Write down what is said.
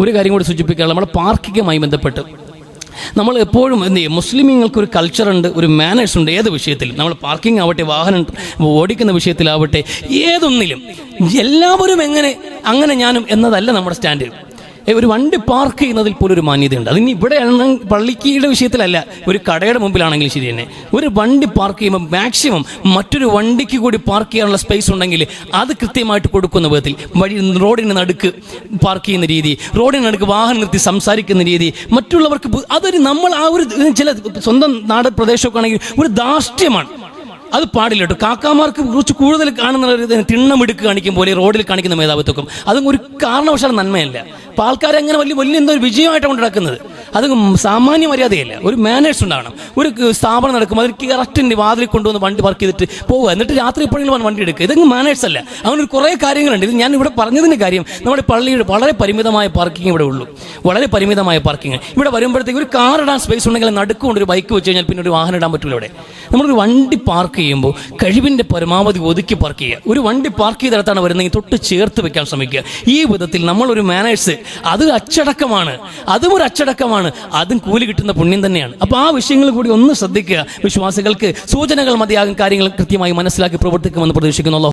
ഒരു കാര്യം കൂടി സൂചിപ്പിക്കാനുള്ള നമ്മൾ പാർക്കിങ്ങുമായി ബന്ധപ്പെട്ട് നമ്മൾ എപ്പോഴും എന്ത് ചെയ്യും? മുസ്ലിമീങ്ങൾക്ക് ഒരു കൾച്ചറുണ്ട് ഒരു മാനേഴ്സ് ഉണ്ട്. ഏത് വിഷയത്തിലും. നമ്മൾ പാർക്കിംഗ് ആവട്ടെ വാഹനം ഓടിക്കുന്ന വിഷയത്തിലാവട്ടെ ഏതൊന്നിലും. എല്ലാവരും എങ്ങനെ അങ്ങനെ ഞാനും എന്നതല്ല നമ്മുടെ സ്റ്റാൻഡ് ഏ, ഒരു വണ്ടി പാർക്ക് ചെയ്യുന്നതിൽ പോലും ഒരു മാന്യതയുണ്ട്. അതിന് ഇവിടെ പള്ളിക്കീടെ വിഷയത്തിലല്ല ഒരു കടയുടെ മുമ്പിലാണെങ്കിലും ശരി തന്നെ. ഒരു വണ്ടി പാർക്ക് ചെയ്യുമ്പോൾ മാക്സിമം മറ്റൊരു വണ്ടിക്ക് കൂടി പാർക്ക് ചെയ്യാനുള്ള സ്പേസ് ഉണ്ടെങ്കിൽ അത് കൃത്യമായിട്ട് കൊടുക്കുന്ന വിധത്തിൽ വഴി റോഡിന് നടുക്ക് പാർക്ക് ചെയ്യുന്ന രീതി റോഡിന് നടുക്ക് വാഹനം നിർത്തി സംസാരിക്കുന്ന രീതി മറ്റുള്ളവർക്ക് അതൊരു നമ്മൾ ആ ഒരു ചില സ്വന്തം നാട് പ്രദേശമൊക്കെ ആണെങ്കിൽ ഒരു ധാർഷ്ട്യമാണ്. അത് പാടില്ല കേട്ടോ. കാക്കാമാർക്ക് കുറച്ച് കൂടുതൽ കാണുന്ന തിണ്ണമെടുക്ക് കാണിക്കും പോലെ റോഡിൽ കാണിക്കുന്ന മേധാവിത്വം അതും ഒരു കാരണവശാലും നന്മയല്ല. അപ്പോൾ ആൾക്കാരെ അങ്ങനെ വലിയ വലിയ എന്തോ ഒരു വിജയമായിട്ടാണ് കൊണ്ട് നടക്കുന്നത് അത് സാമാന്യ മര്യാദയല്ല? ഒരു മാനേഴ്സ് ഉണ്ടാകണം ഒരു സ്ഥാപനം നടക്കുമ്പോൾ അതിൽ കറക്റ്റിന്റെ വാതിൽ കൊണ്ടുവന്ന് വണ്ടി പാർക്ക് ചെയ്തിട്ട് പോവുക. എന്നിട്ട് രാത്രി എപ്പോഴെങ്കിലും വണ്ടി എടുക്കുക. ഇതങ്ങ് മാനേഴ്സ് അല്ല. അങ്ങനെ കുറേ കാര്യങ്ങളുണ്ട്. ഇത് ഞാൻ ഇവിടെ പറഞ്ഞതിന്റെ കാര്യം നമ്മുടെ പള്ളിയുടെ വളരെ പരിമിതമായ പാർക്കിംഗ് ഇവിടെ ഉള്ളൂ. വളരെ പരിമിതമായ പാർക്കിംഗ് ഇവിടെ വരുമ്പോഴത്തേക്ക് ഒരു കാർ ഇടാൻ സ്പേസ് ഉണ്ടെങ്കിൽ നടുക്കൊണ്ട് ഒരു ബൈക്ക് വെച്ച് കഴിഞ്ഞാൽ പിന്നെ ഒരു വാഹനം ഇടാൻ പറ്റില്ല ഇവിടെ. നമ്മളൊരു വണ്ടി പാർക്ക് ചെയ്യുമ്പോൾ കഴിവിന്റെ പരമാവധി ഒതുക്കി പാർക്ക് ചെയ്യുക. ഒരു വണ്ടി പാർക്ക് ചെയ്തിടത്താണ് വരുന്നതെങ്കിൽ തൊട്ട് ചേർത്ത് വെക്കാൻ ശ്രമിക്കുക. ഈ വിധത്തിൽ നമ്മളൊരു മാനേഴ്സ് അത് അച്ചടക്കമാണ്. അതും ഒരു അച്ചടക്കമാണ്. അതും കൂലി കിട്ടുന്ന പുണ്യം തന്നെയാണ്. അപ്പോൾ ആ വിഷയങ്ങൾ കൂടി ഒന്ന് ശ്രദ്ധിക്കുക. വിശ്വാസികൾക്ക് സൂചനകൾ മതിയാകും കാര്യങ്ങൾ കൃത്യമായി മനസ്സിലാക്കി പ്രവർത്തിക്കുമെന്ന് പ്രതീക്ഷിക്കുന്നു.